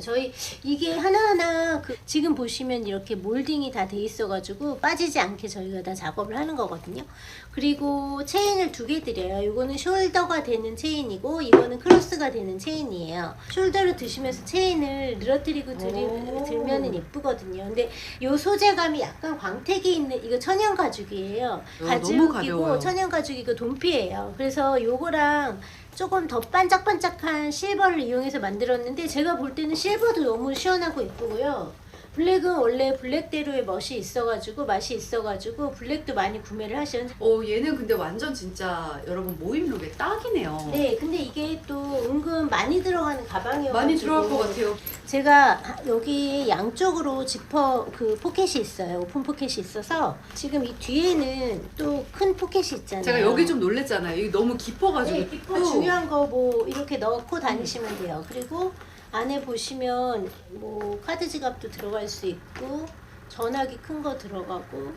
저희 이게 하나하나 그 지금 보시면 이렇게 몰딩이 다 돼 있어 가지고 빠지지 않게 저희가 다 작업을 하는 거거든요. 그리고 체인을 두 개 드려요. 이거는 숄더가 되는 체인이고 이거는 크로스가 되는 체인이에요. 숄더를 드시면서 체인을 늘어뜨리고 오. 들면은 예쁘거든요. 근데 요 소재감이 약간 광택이 있는 이거 천연 가죽이에요. 가죽이고. 천연 가죽이고 돈피예요. 그래서 요거랑 조금 더 반짝반짝한 실버를 이용해서 만들었는데 제가 볼 때는 실버도 너무 시원하고 예쁘고요. 블랙은 원래 블랙대로의 멋이 있어가지고 맛이 있어가지고 블랙도 많이 구매를 하시는. 어 얘는 근데 완전 진짜 여러분 모임룩에 딱이네요. 네, 근데 이게 또 은근 많이 들어가는 가방이어가지고 많이 들어갈 것 같아요. 제가 여기 양쪽으로 지퍼 그 포켓이 있어요. 오픈 포켓이 있어서 지금 이 뒤에는 또 큰 포켓이 있잖아요. 제가 여기 좀 놀랬잖아요. 이게 너무 깊어가지고 네, 또 중요한 거 뭐 이렇게 넣고 다니시면 돼요. 그리고 안에 보시면 뭐 카드 지갑도 들어갈 수 있고 전화기 큰 거 들어가고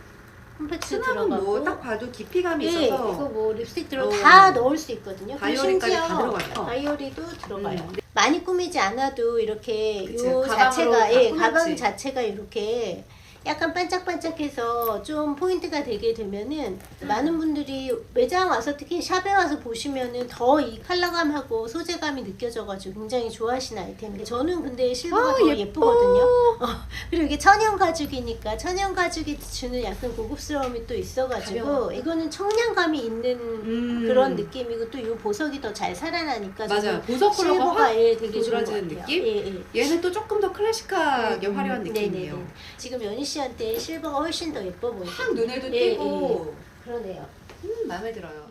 홈팩스 수납은 들어가고 뭐딱 봐도 깊이감이 네, 있어서 이거 뭐 립스틱 들어 어. 다 넣을 수 있거든요. 그리고 다이어리까지 심지어 다 들어가요. 다이어리도 들어가요. 음. 많이 꾸미지 않아도 이렇게 그치, 요 자체가 다 예. 가방 자체가 이렇게 약간 반짝반짝해서 좀 포인트가 되게 되면은 음. 많은 분들이 매장 와서 특히 샵에 와서 보시면은 더 이 컬러감하고 소재감이 느껴져가지고 굉장히 좋아하시는 아이템인데 저는 근데 실버가 아, 더 예뻐. 예쁘거든요. 어, 그리고 이게 천연 가죽이니까 천연 가죽이 주는 약간 고급스러움이 또 있어가지고 가벼워. 이거는 청량감이 있는 음. 그런 느낌이고 또 이 보석이 더 잘 살아나니까 맞아요. 저는 보석 컬러가 실버가 확 예, 되게 좋은 것 도드라지는 같아요. 느낌? 예, 예. 얘는 또 조금 더 클래식하게 화려한 음, 느낌이에요. 네네네. 지금 연희 씨 한테 실버가 훨씬 더 예뻐 보이죠. 확 눈에도 예, 띄고 그러네요. 음, 마음에 들어요.